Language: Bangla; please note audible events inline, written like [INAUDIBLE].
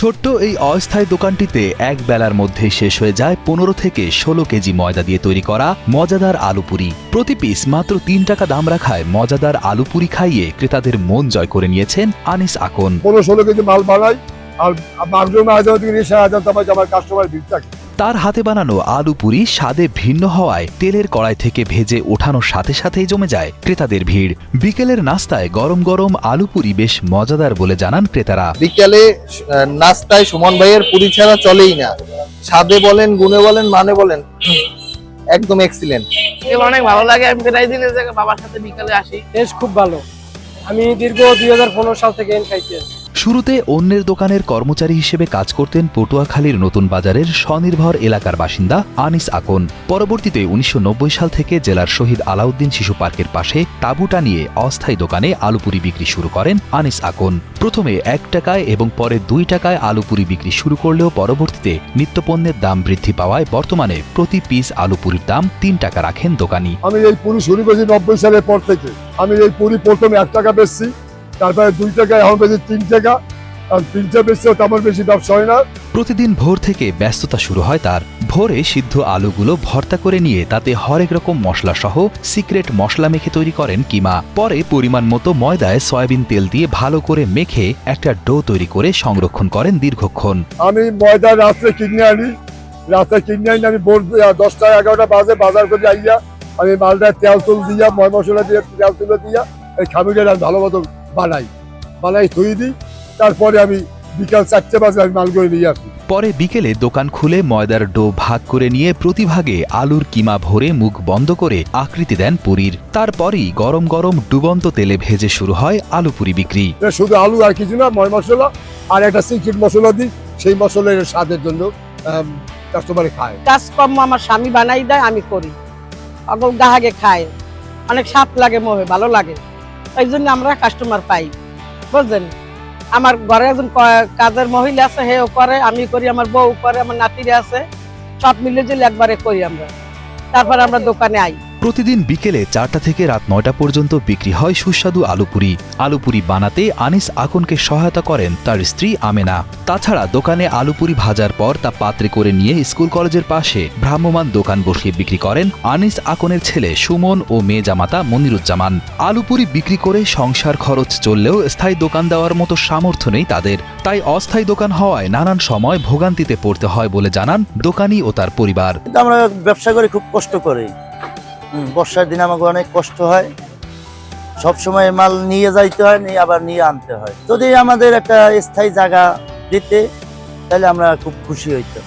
ছোট্ট এই অস্থায়ী দোকানটিতে এক বেলার মধ্যে শেষ হয়ে যায় পনেরো থেকে ষোলো কেজি ময়দা দিয়ে তৈরি করা মজাদার আলুপুরি প্রতি পিস মাত্র তিন টাকা দাম রাখায় মজাদার আলুপুরি খাইয়ে ক্রেতাদের মন জয় করে নিয়েছেন আনিস আকন। পনেরো ষোলো কেজি মাল বানাই আর মার্জন হাজার তিরিশ হাজার আমার কাস্টমার ভিড় থাকে। তার হাতে বানানো আলু পুরি স্বাদে ভিন্ন হওয়ায় তেলের কড়াই থেকে ভেজে ওঠানোর সাথে সাথেই জমে যায়। ক্রেতাদের ভিড়। বিকেলের নাস্তায় গরম গরম আলু পুরি বেশ মজাদার বলে জানান ক্রেতারা। বিকেলে নাস্তায় সুমন ভাইয়ের পুরি ছাড়া চলেই না। স্বাদে বলেন গুণে বলেন মানে বলেন [CLEARS THROAT] একদম এক্সিলেন্ট অনেক ভালো লাগে আমি প্রায় জায়গায় বাবার সাথে বিকালে আসি। টেস্ট খুব ভালো। আমি দীর্ঘ দুই হাজার পনেরো সাল থেকে এন খাইতে। শুরুতে অন্যের দোকানের কর্মচারী হিসেবে কাজ করতেন পটুয়াখালীর নতুন বাজারের স্বনির্ভর এলাকার বাসিন্দা আনিস আকন। পরবর্তীতে উনিশশো নব্বই সাল থেকে জেলার শহীদ আলাউদ্দিন শিশু পার্কের পাশে তাঁবু নিয়ে অস্থায়ী দোকানে আলুপুরি বিক্রি শুরু করেন আনিস আকন। প্রথমে এক টাকায় এবং পরে দুই টাকায় আলুপুরি বিক্রি শুরু করলেও পরবর্তীতে নিত্যপণ্যের দাম বৃদ্ধি পাওয়ায় বর্তমানে প্রতি পিস আলুপুরির দাম তিন টাকা রাখেন দোকানি। আমি এই পুরি শুরু করেছি নব্বই সালের পর থেকে আমি এই পুরি প্রথমে এক টাকা বেচছি তারপরে দুই টাকা এখন বেশি তিন টাকা। আর তিনটা বেচছেও তেমন বেশি ব্যবসা হয় না। প্রতিদিন ভোর থেকে ব্যস্ততা শুরু হয় তার। ভোরে সিদ্ধ আলুগুলো ভর্তা করে নিয়ে তাতে হরেক রকম মশলা সহ সিক্রেট মশলা মেখে তৈরি করেন কিমা। পরে পরিমাণ মতো ময়দায় সয়াবিন তেল দিয়ে ভালো করে মেখে একটা ডো তৈরি করে সংরক্ষণ করেন দীর্ঘক্ষণ। আমি ময়দা রাত্রে কিনে আনি। রাত্রে কিনে আনি আমি ভোর দশটা এগারোটা বাজে বাজার করে আইয়া আমি মালটা তেল তুল দিয়া ময় মশলা দিয়ে তেল তুলে দিয়া এই খামিটা ভালো মতো বানাই। বানাই ধুই দিই তারপরে আমি বিকাল চারটে বাজে আমি মাল করে নিয়ে আসি। পরে বিকেলে দোকান খুলে ময়দার ডো ভাগ করে নিয়ে প্রতিভাগে আলুর কিমা ভরে মুখ বন্ধ করে আকৃতি দেন পুরীর। তারপরই গরম গরম ডুবন্ত তেলে ভেজে শুরু হয় আলু পুরি বিক্রি। শুধু আলু আর কিছু না ময় মশলা আর একটা সিক্রেট মশলা দিই সেই মশলা এর স্বাদের জন্য কাস্টমারে খায়। কাজকর্ম আমার স্বামী বানাই দেয় আমি করি। অগল গাহাগে খায়। অনেক স্বাদ লাগে মোহে ভালো লাগে। এই জন্য আমরা কাস্টমার পাই, বুঝলেন? আমার ঘরে একজন কাজের মহিলা আছে হেও করে আমি করি, আমার বউ করে, আমার নাতিরা আছে, সব মিলে যে একবারে করি আমরা। তারপর আমরা দোকানে আই। প্রতিদিন বিকেলে চারটা থেকে রাত নয়টা পর্যন্ত বিক্রি হয় সুস্বাদু আলুপুরি। আলুপুরি বানাতে আনিস আকনকে সহায়তা করেন তার স্ত্রী আমেনা। তাছাড়া দোকানে আলুপুরি ভাজার পর তা পাত্রে করে নিয়ে স্কুল কলেজের পাশে ভ্রাম্যমান দোকান বসিয়ে বিক্রি করেন আনিস আকনের ছেলে সুমন ও মেয়ে জামাতা মনিরুজ্জামান। আলুপুরি বিক্রি করে সংসার খরচ চললেও স্থায়ী দোকান দেওয়ার মতো সামর্থ্য নেই তাদের। তাই অস্থায়ী দোকান হওয়ায় নানান সময় ভোগান্তিতে পড়তে হয় বলে জানান দোকানি ও তার পরিবার। আমরা ব্যবসা করে খুব কষ্ট করি। বর্ষার দিনে আমাকে অনেক কষ্ট হয়। সব সময় মাল নিয়ে যাইতে হয়, নিয়ে আবার নিয়ে আনতে হয়। যদি আমাদের একটা স্থায়ী জায়গা দিতে, তাহলে আমরা খুব খুশি হইতাম।